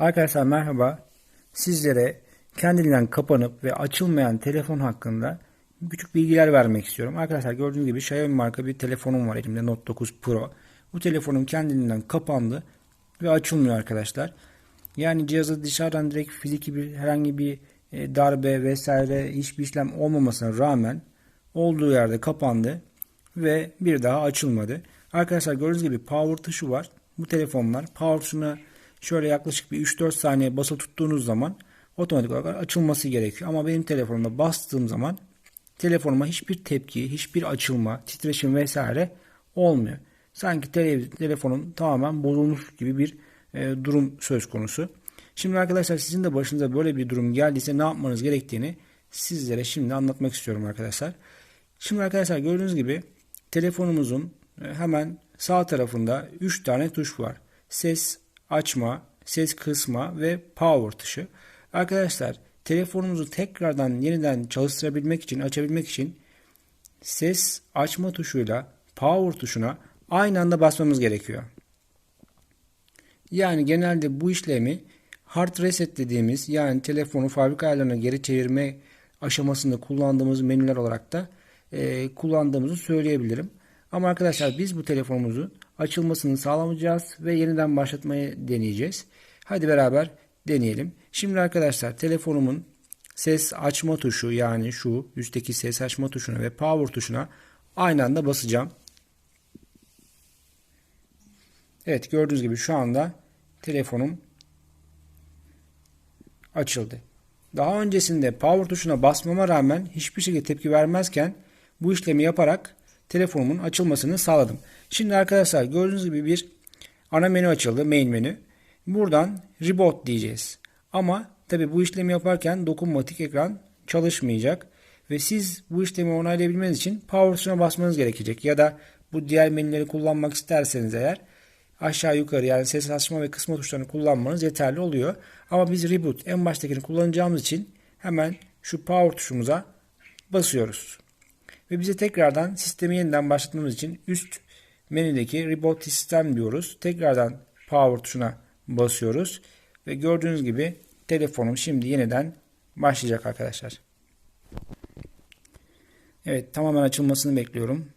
Arkadaşlar merhaba. Sizlere kendiliğinden kapanıp ve açılmayan telefon hakkında küçük bilgiler vermek istiyorum. Arkadaşlar gördüğünüz gibi Xiaomi marka bir telefonum var elimde Note 9 Pro. Bu telefonum kendiliğinden kapandı ve açılmıyor arkadaşlar. Yani cihazı dışarıdan direkt fiziki bir herhangi bir e, darbe vesaire hiçbir işlem olmamasına rağmen olduğu yerde kapandı ve bir daha açılmadı. Arkadaşlar gördüğünüz gibi power tuşu var. Bu telefonlar power tuşuna şöyle yaklaşık bir 3-4 saniye basılı tuttuğunuz zaman otomatik olarak açılması gerekiyor. Ama benim telefonumda bastığım zaman telefonuma hiçbir tepki, hiçbir açılma, titreşim vesaire olmuyor. Sanki tele, telefonun tamamen bozulmuş gibi bir e, durum söz konusu. Şimdi arkadaşlar sizin de başınıza böyle bir durum geldiyse ne yapmanız gerektiğini sizlere şimdi anlatmak istiyorum arkadaşlar. Şimdi arkadaşlar gördüğünüz gibi telefonumuzun e, hemen sağ tarafında 3 tane tuş var. Ses açma, ses kısma ve power tuşu. Arkadaşlar telefonumuzu tekrardan yeniden çalıştırabilmek için, açabilmek için ses açma tuşuyla power tuşuna aynı anda basmamız gerekiyor. Yani genelde bu işlemi hard reset dediğimiz yani telefonu fabrika ayarlarına geri çevirme aşamasında kullandığımız menüler olarak da e, kullandığımızı söyleyebilirim. Ama arkadaşlar biz bu telefonumuzu açılmasını sağlamayacağız ve yeniden başlatmayı deneyeceğiz. Hadi beraber deneyelim. Şimdi arkadaşlar telefonumun ses açma tuşu yani şu üstteki ses açma tuşuna ve power tuşuna aynı anda basacağım. Evet gördüğünüz gibi şu anda telefonum açıldı. Daha öncesinde power tuşuna basmama rağmen hiçbir şekilde tepki vermezken bu işlemi yaparak telefonumun açılmasını sağladım. Şimdi arkadaşlar gördüğünüz gibi bir ana menü açıldı. Main menü. Buradan reboot diyeceğiz. Ama tabi bu işlemi yaparken dokunmatik ekran çalışmayacak. Ve siz bu işlemi onaylayabilmeniz için power tuşuna basmanız gerekecek. Ya da bu diğer menüleri kullanmak isterseniz eğer aşağı yukarı yani ses açma ve kısma tuşlarını kullanmanız yeterli oluyor. Ama biz reboot en baştakini kullanacağımız için hemen şu power tuşumuza basıyoruz. Ve bize tekrardan sistemi yeniden başlatmamız için üst menüdeki Reboot Sistem diyoruz. Tekrardan Power tuşuna basıyoruz. Ve gördüğünüz gibi telefonum şimdi yeniden başlayacak arkadaşlar. Evet tamamen açılmasını bekliyorum.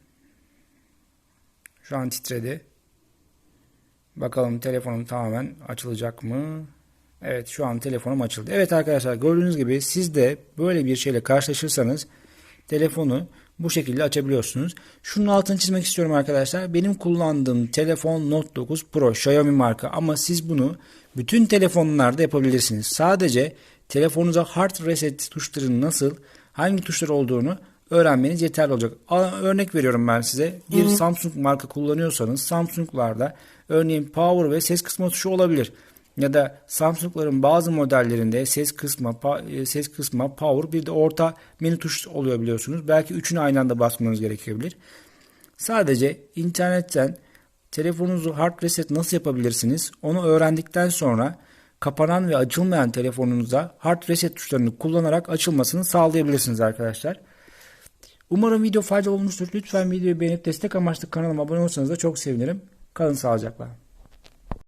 Şu an titredi. Bakalım telefonum tamamen açılacak mı? Evet şu an telefonum açıldı. Evet arkadaşlar gördüğünüz gibi siz de böyle bir şeyle karşılaşırsanız telefonu bu şekilde açabiliyorsunuz. Şunun altını çizmek istiyorum arkadaşlar. Benim kullandığım telefon Note 9 Pro Xiaomi marka ama siz bunu bütün telefonlarda yapabilirsiniz. Sadece telefonunuza hard reset tuşlarının nasıl, hangi tuşlar olduğunu öğrenmeniz yeterli olacak. Örnek veriyorum ben size. Bir Hı-hı. Samsung marka kullanıyorsanız Samsung'larda örneğin power ve ses kısma tuşu olabilir ya da Samsung'ların bazı modellerinde ses kısma, e, ses kısma, power bir de orta menü tuş oluyor biliyorsunuz. Belki üçünü aynı anda basmanız gerekebilir. Sadece internetten telefonunuzu hard reset nasıl yapabilirsiniz? Onu öğrendikten sonra kapanan ve açılmayan telefonunuza hard reset tuşlarını kullanarak açılmasını sağlayabilirsiniz arkadaşlar. Umarım video faydalı olmuştur. Lütfen videoyu beğenip destek amaçlı kanalıma abone olursanız da çok sevinirim. Kalın sağlıcakla.